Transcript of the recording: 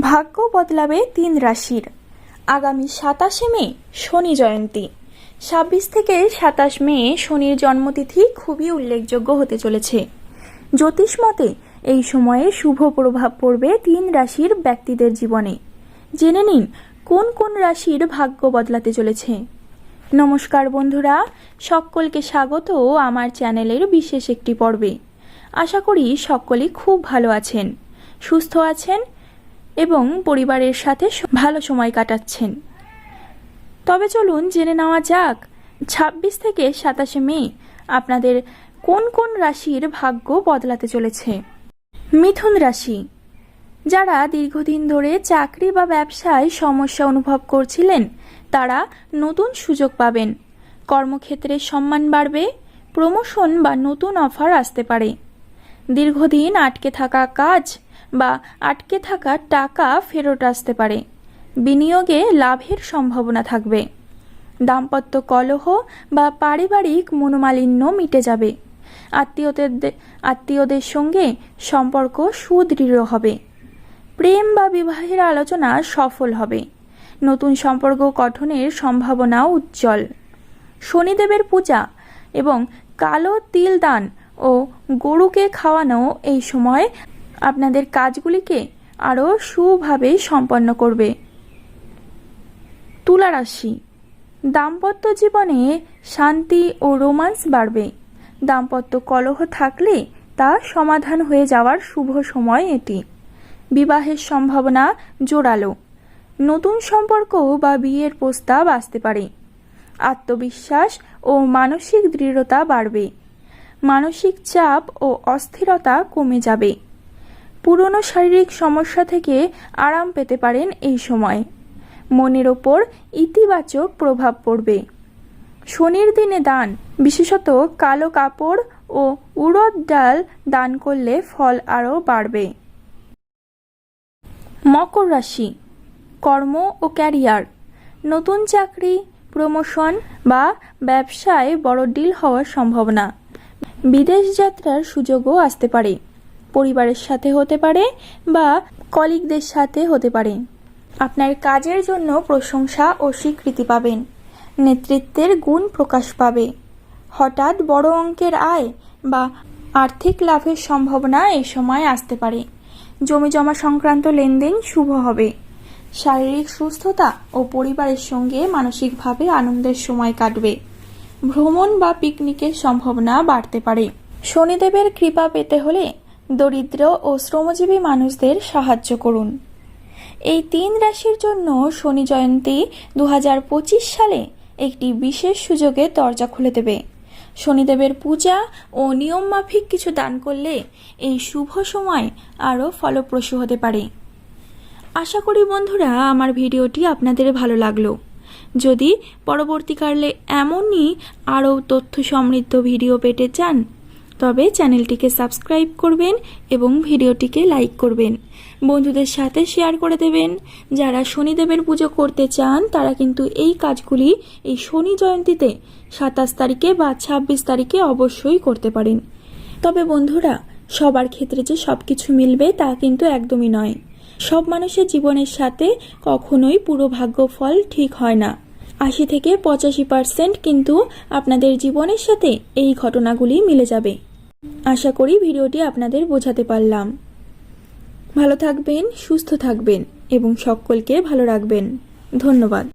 ভাগ্য বদলাবে তিন রাশির। আগামী সাতাশে মে শনি জয়ন্তী। ছাব্বিশ থেকে সাতাশ মে শনির জন্মতিথি খুবই উল্লেখযোগ্য হতে চলেছে। জ্যোতিষ মতে, এই সময়ে শুভ প্রভাব পড়বে তিন রাশির ব্যক্তিদের জীবনে। জেনে নিন, কোন কোন রাশির ভাগ্য বদলাতে চলেছে। নমস্কার বন্ধুরা, সকলকে স্বাগত আমার চ্যানেলের বিশেষ একটি পর্বে। আশা করি সকলেই খুব ভালো আছেন, সুস্থ আছেন এবং পরিবারের সাথে ভালো সময় কাটাচ্ছেন। তবে চলুন জেনে নেওয়া যাক, ছাব্বিশ থেকে সাতাশে মে আপনাদের কোন কোন রাশির ভাগ্য বদলাতে চলেছে? মিথুন রাশি, যারা দীর্ঘদিন ধরে চাকরি বা ব্যবসায় সমস্যা অনুভব করছিলেন, তারা নতুন সুযোগ পাবেন। কর্মক্ষেত্রে সম্মান বাড়বে, প্রমোশন বা নতুন অফার আসতে পারে। দীর্ঘদিন আটকে থাকা কাজ বা আটকে থাকা টাকা ফেরত আসতে পারে। বিনিয়োগে লাভের সম্ভাবনা থাকবে। দাম্পত্য কলহ বা পারিবারিক মনোমালিন্য মিটে যাবে। আত্মীয়দের আত্মীয়দের সঙ্গে সম্পর্ক সুদৃঢ় হবে। প্রেম বা বিবাহের আলোচনা সফল হবে। নতুন সম্পর্ক গঠনের সম্ভাবনা উজ্জ্বল। শনিদেবের পূজা এবং কালো তিল দান ও গরুকে খাওয়ানো এই সময় আপনাদের কাজগুলিকে আরও সুভাবে সম্পন্ন করবে। তুলা রাশি দাম্পত্য জীবনে শান্তি ও রোমান্স বাড়বে। দাম্পত্য কলহ থাকলে তা সমাধান হয়ে যাওয়ার শুভ সময় এটি। বিবাহের সম্ভাবনা জোরালো। নতুন সম্পর্ক বা বিয়ের প্রস্তাব আসতে পারে। আত্মবিশ্বাস ও মানসিক দৃঢ়তা বাড়বে। মানসিক চাপ ও অস্থিরতা কমে যাবে। পুরনো শারীরিক সমস্যা থেকে আরাম পেতে পারেন এই সময়। মনের ওপর ইতিবাচক প্রভাব পড়বে। শনির দিনে দান, বিশেষত কালো কাপড় ও উড়দ ডাল দান করলে ফল আরও বাড়বে। মকর রাশি, কর্ম ও ক্যারিয়ার, নতুন চাকরি, প্রমোশন বা ব্যবসায় বড় ডিল হওয়ার সম্ভাবনা। বিদেশ যাত্রার সুযোগও আসতে পারে। পরিবারের সাথে হতে পারে বা কলিগদের সাথে হতে পারে। আপনার কাজের জন্য প্রশংসা ও স্বীকৃতি পাবেন। নেতৃত্বের গুণ প্রকাশ পাবে। হঠাৎ বড় অঙ্কের আয় বা আর্থিক লাভের সম্ভাবনা এই সময় আসতে পারে। জমি জমা সংক্রান্ত লেনদেন শুভ হবে। শারীরিক সুস্থতা ও পরিবারের সঙ্গে মানসিকভাবে আনন্দের সময় কাটবে। ভ্রমণ বা পিকনিকের সম্ভাবনা বাড়তে পারে। শনিদেবের কৃপা পেতে হলে দরিদ্র ও শ্রমজীবী মানুষদের সাহায্য করুন। এই তিন রাশির জন্য শনি জয়ন্তী দু হাজার পঁচিশ সালে একটি বিশেষ সুযোগে দরজা খুলে দেবে। শনিদেবের পূজা ও নিয়মমাফিক কিছু দান করলে এই শুভ সময় আরও ফলপ্রসূ হতে পারে। আশা করি বন্ধুরা, আমার ভিডিওটি আপনাদের ভালো লাগল। যদি পরবর্তীকালে এমনই আরও তথ্য সমৃদ্ধ ভিডিও পেতে চান, তবে চ্যানেলটিকে সাবস্ক্রাইব করবেন এবং ভিডিওটিকে লাইক করবেন। বন্ধুদের সাথে শেয়ার করে দেবেন। যারা শনিদেবের পুজো করতে চান, তারা কিন্তু এই কাজগুলি এই শনি জয়ন্তীতে সাতাশ তারিখে বা ছাব্বিশ তারিখে অবশ্যই করতে পারেন। তবে বন্ধুরা, সবার ক্ষেত্রে যে সব কিছু মিলবে তা কিন্তু একদমই নয়। সব মানুষের জীবনের সাথে কখনোই পুরো ভাগ্যফল ঠিক হয় না। আশি থেকে পঁচাশি পার্সেন্ট কিন্তু আপনাদের জীবনের সাথে এই ঘটনাগুলি মিলে যাবে। আশা করি ভিডিওটি আপনাদের বোঝাতে পারলাম। ভালো থাকবেন, সুস্থ থাকবেন এবং সকলকে ভালো রাখবেন। ধন্যবাদ।